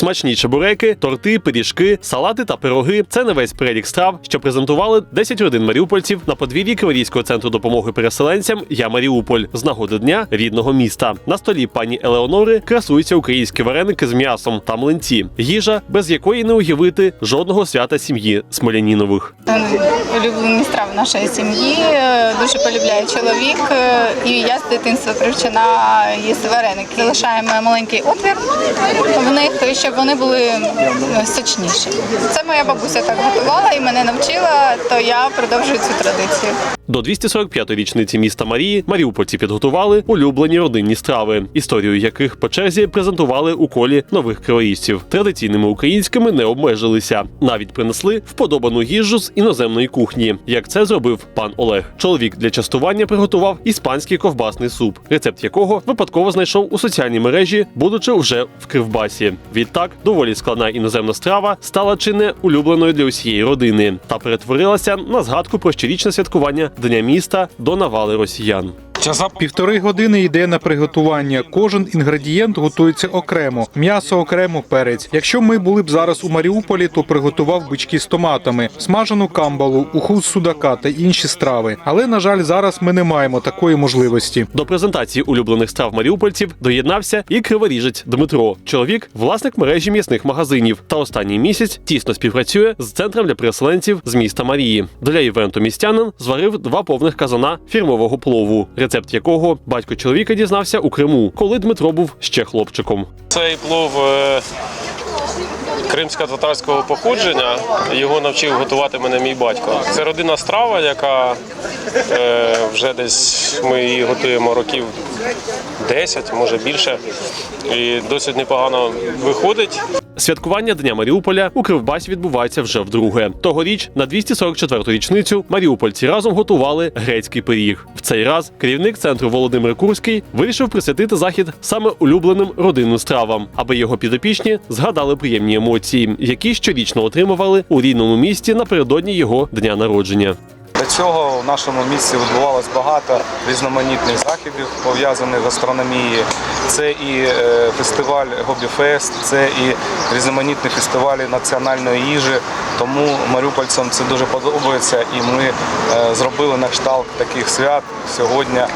Смачні чебуреки, торти, пиріжки, салати та пироги це не весь перелік страв, що презентували 10 родин маріупольців на подвір'ї Криворізького центру допомоги переселенцям Я Маріуполь з нагоди дня рідного міста. На столі пані Елеонори красуються українські вареники з м'ясом та млинці, їжа, без якої не уявити жодного свята сім'ї Смолянінових. улюблені страви нашої сім'ї. е, Дуже полюбляє чоловік, е, і я з дитинства привчена їсти вареники. Залишаємо маленький отвір в них, щоб вони були ну, сочніші. Це моя бабуся так готувала і мене навчила, то я продовжую цю традицію. До 245-ї річниці міста Марії маріупольці підготували улюблені родинні страви, історію яких по черзі презентували у колі нових криворіжців. Традиційними українськими не обмежилися, навіть принесли вподобану їжу з іноземної кухні, як це зробив пан Олег. Чоловік для частування приготував іспанський ковбасний суп, рецепт якого випадково знайшов у соціальній мережі, будучи вже в Кривбасі. Відтак, доволі складна іноземна страва стала чи не улюбленою для усієї родини та перетворилася на згадку про щорічне святкування Дня міста до навали росіян. Півтори години йде на приготування. Кожен інгредієнт готується окремо, м'ясо окремо, перець. Якщо ми були б зараз у Маріуполі, то приготував бички з томатами, смажену камбалу, уху з судака та інші страви. Але на жаль, зараз ми не маємо такої можливості. До презентації улюблених страв маріупольців доєднався і криворіжець Дмитро. Чоловік власник мережі м'ясних магазинів та останній місяць тісно співпрацює з центром для переселенців з міста Марії. Для івенту містянин зварив два повних казана фірмового плову, рецепт якого батько чоловіка дізнався у Криму, коли Дмитро був ще хлопчиком. Цей плов е, кримсько-татарського походження. Його навчив готувати мене мій батько. Це родинна страва, яка е, вже десь ми її готуємо років 10, може більше. І досить непогано виходить. Святкування Дня Маріуполя у Кривбасі відбувається вже вдруге. Тогоріч на 244-ту річницю маріупольці разом готували грецький пиріг. В цей раз керівник центру Володимир Курський вирішив присвятити захід саме улюбленим родинним стравам, аби його підопічні згадали приємні емоції, які щорічно отримували у рідному місті напередодні його дня народження. До цього в нашому місті відбувалось багато різноманітних заходів пов'язаних з гастрономією. Це і е, фестиваль Гобіфест, це і різноманітні фестивалі національної їжі. Тому маріупольцям це дуже подобається, і ми е, зробили на кшталт таких свят сьогодні е,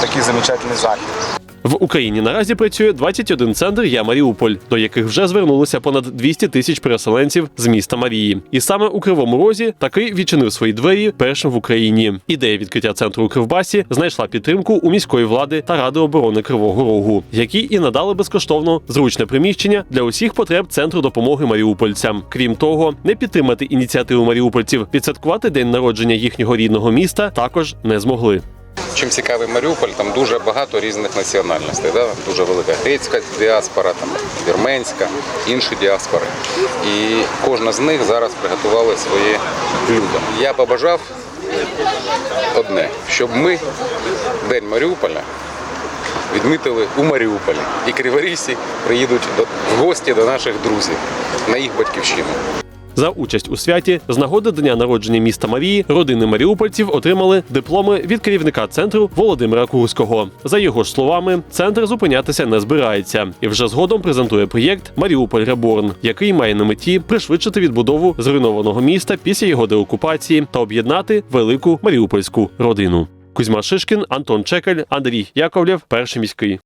такий замечательний захід. В Україні наразі працює 21 центр Я Маріуполь, до яких вже звернулося понад 200 тисяч переселенців з міста Марії. І саме у Кривому Розі такий відчинив свої двері першим в Україні. Ідея відкриття центру у Кривбасі знайшла підтримку у міської влади та ради оборони Кривого Рогу, які і надали безкоштовно зручне приміщення для усіх потреб центру допомоги маріупольцям. Крім того, не підтримати ініціативу маріупольців відсвяткувати день народження їхнього рідного міста також не змогли. Чим цікавий Маріуполь, там дуже багато різних національностей. Да? Дуже велика грецька діаспора, там вірменська, інші діаспори. І кожна з них зараз приготувала своє блюдо. Я побажав одне, щоб ми День Маріуполя відмітили у Маріуполі. І криворізці приїдуть в гості до наших друзів на їх батьківщину. За участь у святі з нагоди дня народження міста Марії родини маріупольців отримали дипломи від керівника центру Володимира Курського. За його ж словами, центр зупинятися не збирається і вже згодом презентує проєкт Маріуполь Реборн, який має на меті пришвидшити відбудову зруйнованого міста після його деокупації та об'єднати велику маріупольську родину. Кузьма Шишкін, Антон Чекаль, Андрій Яковлєв, перший міський.